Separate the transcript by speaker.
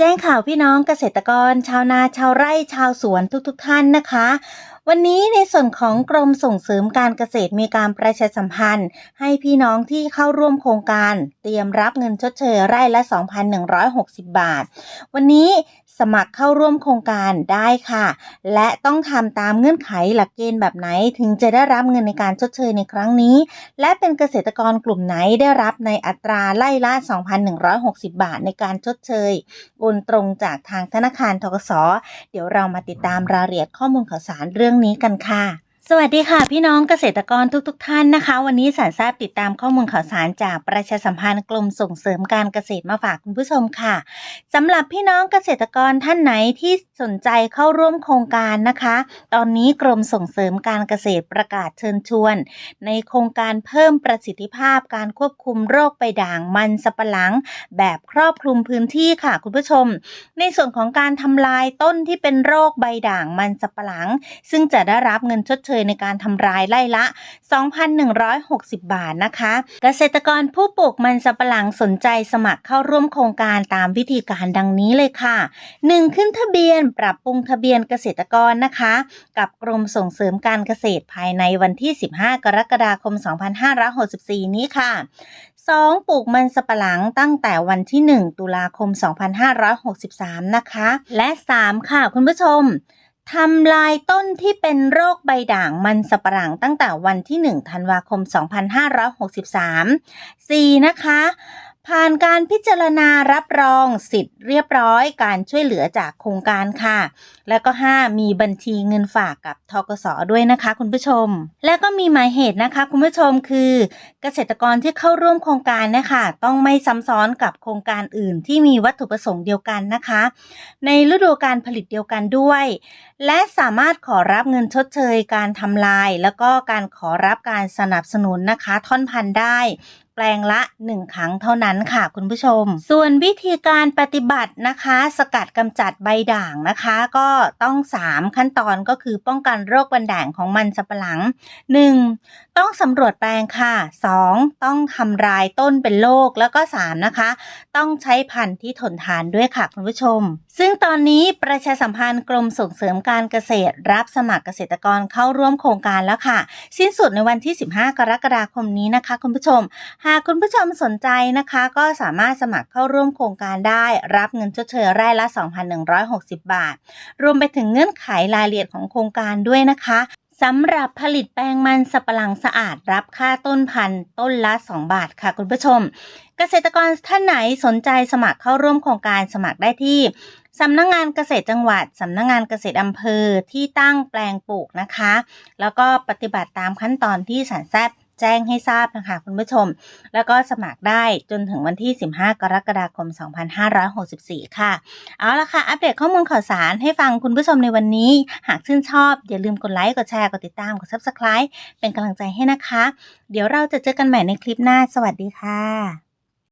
Speaker 1: แจ้งข่าวพี่น้องเกษตรกร ชาวนาชาวไร่ชาวสวนทุกๆทท่านนะคะ วันนี้ในส่วนของกรมส่งเสริมการเกษตรมีการประชาสัมพันธ์ ให้พี่น้องที่เข้าร่วมโครงการ เตรียมรับเงินชดเชยไร่ละ 2,160 บาท วันนี้สมัครเข้าร่วมโครงการได้ค่ะ และต้องทำตามเงื่อนไขหลักเกณฑ์แบบไหนถึงจะได้รับเงินในการชดเชยในครั้งนี้ และเป็นเกษตรกรกลุ่มไหนได้รับในอัตราไล่ละ 2,160 บาทในการชดเชยโอนตรงจากทางธนาคารทกส เดี๋ยวเรามาติดตามรายละเอียดข้อมูลข่าวสารเรื่องนี้กันค่ะ สวัสดีค่ะ พี่น้องเกษตรกรทุกๆทท่านนะคะ วันนี้สารทราบติดตามข้อมูลข่าวสารจากประชาสัมพันธ์กรมส่งเสริมการเกษตรมาฝากคุณผู้ชมค่ะสำหรับพี่น้องเกษตรกรท่านไหนที่สนใจเข้าร่วมโครงการนะคะ ตอนนี้กรมส่งเสริมการเกษตรประกาศเชิญชวน ในโครงการเพิ่มประสิทธิภาพการควบคุมโรคใบด่างมันสำปะหลัง แบบครอบคลุมพื้นที่ค่ะคุณผู้ชม ในส่วนของการทำลายต้นที่เป็นโรคใบด่างมันสำปะหลัง ซึ่งจะได้รับเงินชดเชยในการทำลายไล่ละ 2,160 บาทนะคะ เกษตรกรผู้ปลูกมันสำปะหลังสนใจสมัครเข้าร่วมโครงการตามวิธีการดังนี้เลยค่ะ 1. ขึ้นทะเบียนปรับปรุงทะเบียนเกษตรกรนะคะ กับกรมส่งเสริมการเกษตรภายในวันที่ 15 กรกฎาคม 2564 นี้ค่ะ 2. ปลูกมันสำปะหลังตั้งแต่วันที่ 1 ตุลาคม 2563 นะคะ และ 3 ค่ะ คุณผู้ชม ทำลายต้นที่เป็นโรคใบด่างมันสปรังตั้งแต่วันที่ 1 ธันวาคม 2563 4. นะคะ ผ่านการพิจารณารับรองสิทธิ์เรียบร้อยการช่วยเหลือจากโครงการค่ะ แล้วก็ 5 มีบัญชีเงินฝากกับทกสด้วยนะคะคุณผู้ชม แล้วก็มีหมายเหตุนะคะคุณผู้ชมคือ เกษตรกรที่เข้าร่วมโครงการนะคะต้องไม่ซ้ำซ้อนกับโครงการอื่นที่มีวัตถุประสงค์เดียวกันนะคะ ในฤดูการผลิตเดียวกันด้วย และสามารถขอรับเงินชดเชยการทำลาย แล้วก็การขอรับการสนับสนุนนะคะ ท่อนพันธุ์ได้ แปลงละ 1 ครั้งเท่านั้นค่ะคุณผู้ชม ส่วนวิธีการปฏิบัตินะคะ สกัดกำจัดใบด่างนะคะ ก็ต้อง 3 ขั้นตอนก็คือป้องกันโรคบันด่างของมันสำปะหลัง 1. ต้องสำรวจแปลงค่ะ 2. ต้องทำลายต้นเป็นโรคแล้วก็ 3 นะคะ ต้องใช้พันธุ์ที่ทนทานด้วยค่ะคุณผู้ชม ซึ่งตอนนี้ประชาสัมพันธ์กรมส่งเสริมการเกษตร รับสมัครเกษตรกรเข้าร่วมโครงการแล้วค่ะ สิ้นสุดในวันที่ 15 กรกฎาคมนี้นะคะ คุณผู้ชม หากคุณผู้ชมสนใจนะคะ ก็สามารถสมัครเข้าร่วมโครงการได้ รับเงินชดเชยไร่ละ 2,160 บาท รวมไปถึงเงื่อนไขรายละเอียดของโครงการด้วยนะคะ สำหรับผลิตแป้งมันสับปะหลังสะอาดรับค่าต้นพันต้นละ 2 บาทค่ะคุณผู้ชม เกษตรกรท่านไหนสนใจสมัครเข้าร่วมโครงการสมัครได้ที่สำนักงงานเกษตรจังหวัด สำนักงงานเกษตรอำเภอที่ตั้งแปลงปลูกนะคะ แล้วก็ปฏิบัติตามขั้นตอนที่สารแซบ แจ้งให้ทราบนะคะคุณผู้ชม แล้วก็สมัครได้จนถึงวันที่ 15 กรกฎาคม 2564 ค่ะ เอาละค่ะ อัปเดตข้อมูลข่าวสารให้ฟังคุณผู้ชมในวันนี้ หากชื่นชอบ อย่าลืมกดไลค์ กดแชร์ กดติดตาม กด Subscribe เป็นกำลังใจให้นะคะ เดี๋ยวเราจะเจอกันใหม่ในคลิปหน้า สวัสดีค่ะ